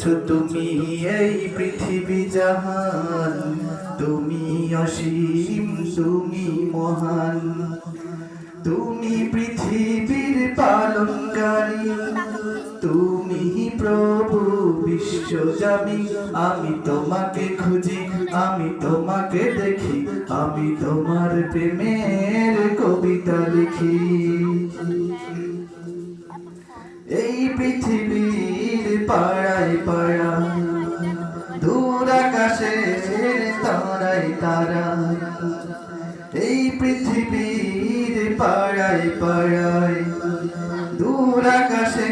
গড়েছ তুমি এই পৃথিবী জাহান? তুমি অসীম, তুমি মহান। তুমি পৃথিবীর পালনকারী। তুমি প্রভু বিশ্বজামি আমি তোমাকে খুঁজি, আমি তোমাকে দেখি। আমি তোমার প্রেমের কবিতা লিখি। এই পৃথিবীর পাড়ায় পাড়া দূর আকাশে তারাই তারা। এই পৃথিবীর পাড়ায় পাড়ায় দূর আকাশের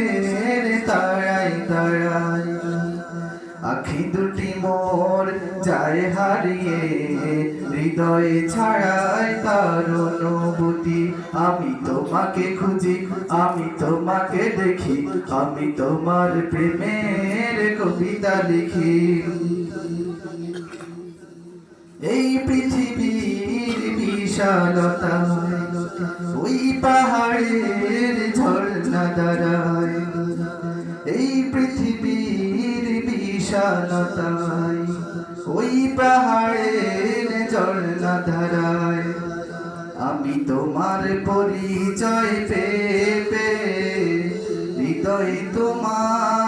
আখি দুটি মোর যায় হারিয়ে, হৃদয়ে ছাড়াই তার অনুভূতি। আমি তোমাকে খুঁজি, আমি তোমাকে দেখি, আমি তোমার প্রেমের কবিতা লিখি। এই পৃথিবীর বিশালতা, ওই পাহাড়ের ঝর্ণা দাঁড়ায় এই পৃথিবীর বিশালতায় ওই পাহাড়ের ঝর্ণা ধারায় আমি তোমার পরিচয় পেতে হৃদয় তোমার